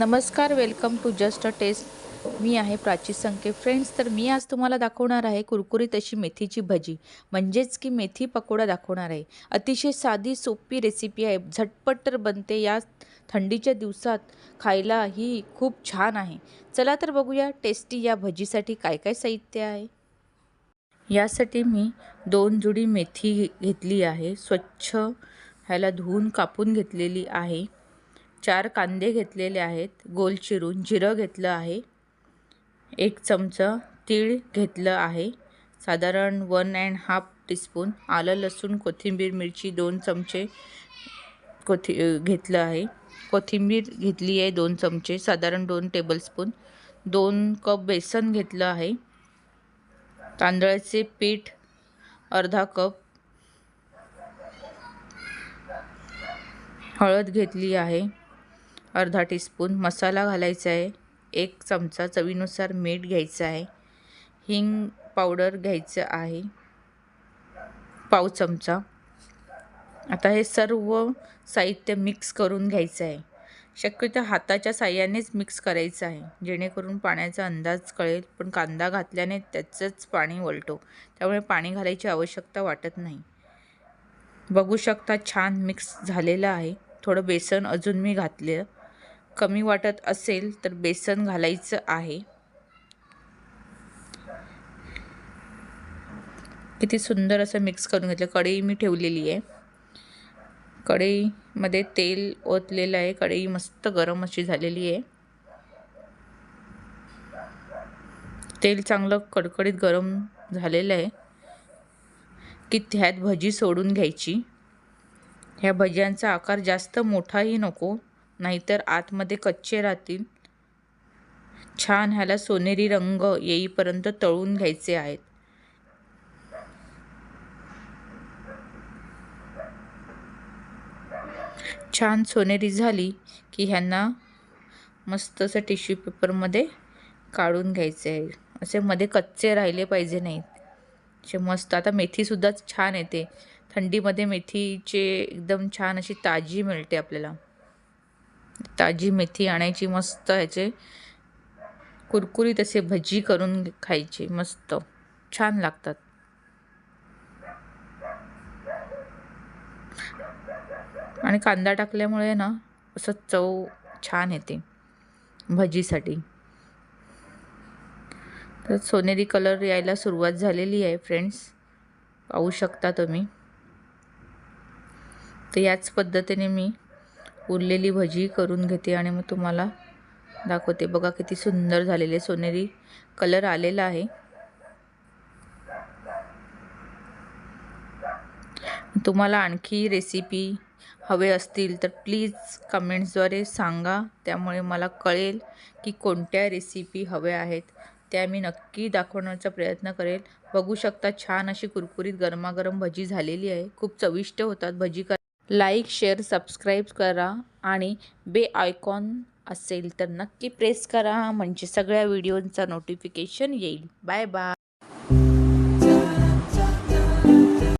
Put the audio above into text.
नमस्कार welcome to just a test मी आहे Prachi संके. Friends तर मी आज तुम्हाला दाखवणार आहे कुरकुरीत अशी मेथीची भजी. म्हणजेच की मेथी पकोडा दाखवणार आहे. अतिशय साधी सोपी रेसिपी आहे. झटपट तर बनते. या थंडीच्या दिवसात खायला ही खूप छान आहे. चला तर बघूया टेस्टी या भजीसाठी काय काय साहित्य आहे. यासाठी मी दोन जुडी मेथी घेतली आहे. स्वच्छ ह्याला धुवून कापून घेतलेली आहे. चार कांदे घेतलेले आहेत. गोल चिरून जिरं घेतलं आहे. एक चमचा तीळ घेतलं आहे. साधारण वन अँड हाफ टीस्पून आलं लसूण कोथिंबीर मिरची दोन चमचे कोथि घेतलं आहे. कोथिंबीर घेतली आहे दोन चमचे साधारण दोन टेबलस्पून दोन कप बेसन घेतलं आहे. तांदळाचे पीठ अर्धा कप हळद घेतली आहे. अर्धा टीस्पून मसाला घालायचा आहे. एक चमचा चवीनुसार मीठ घ्यायचं आहे. हिंग पावडर घ्यायचं आहे. पाव चमचा. आता हे सर्व साहित्य मिक्स करून घ्यायचं आहे. शक्यतो हाताच्या साह्यानेच मिक्स करायचं आहे. जेणेकरून पाण्याचा अंदाज कळेल पण कांदा घातल्याने त्याचंच पाणी वलटो. त्यामुळे पाणी घालायची आवश्यकता वाटत नाही. बघू शकता छान मिक्स झालेलं आहे. थोडं बेसन अजून मी घातलं. कमी वाटत असेल तर बेसन घालायचं आहे. किती सुंदर असं मिक्स करून घेतलं. कढई मी ठेवलेली आहे. कढईमध्ये तेल ओतलेलं आहे. कढई मस्त गरम अशी झालेली आहे. तेल चांगलं कडकडीत गरम झालेलं आहे. की त्यात भजी सोडून घ्यायची. ह्या भज्यांचा आकार जास्त मोठाही नको. नाहीतर आतमध्ये कच्चे राहतील. छान ह्याला सोनेरी रंग येईपर्यंत तळून घ्यायचे आहेत. छान सोनेरी झाली की ह्यांना मस्त असं टिश्यू पेपरमध्ये काढून घ्यायचे आहे. असे मध्ये कच्चे राहिले पाहिजे नाहीत. असे मस्त. आता मेथीसुद्धा छान येते. थंडीमध्ये मेथीचे एकदम छान अशी ताजी मिळते आपल्याला. ताजी मेथी आणायची मस्त ह्याचे. कुरकुरीत असे भजी करून खायची मस्त. छान लागतात. आणि कांदा टाकल्यामुळे ना असं चव छान येते भजीसाठी. तर सोनेरी कलर यायला सुरुवात झालेली आहे फ्रेंड्स पाहू शकता तुम्ही. तर याच पद्धतीने मी उरलेली भजी करून घेते आणि मग तुम्हाला दाखवते. बघा किती सुंदर झालेले सोनेरी कलर आलेला आहे. तुम्हाला आणखी रेसिपी हवे असतील तर प्लीज कमेंट्सद्वारे सांगा. त्यामुळे मला कळेल की कोणत्या रेसिपी हव्या आहेत. त्या मी नक्की दाखवण्याचा प्रयत्न करेल. बघू शकता छान अशी कुरकुरीत गरमागरम भजी झालेली आहे. खूप चविष्ट होतात भजी कर लाईक शेअर सबस्क्राईब करा आणि बे आयकॉन असेल तर नक्की प्रेस करा. म्हणजे सगळ्या व्हिडिओंचा नोटिफिकेशन येईल. Bye bye.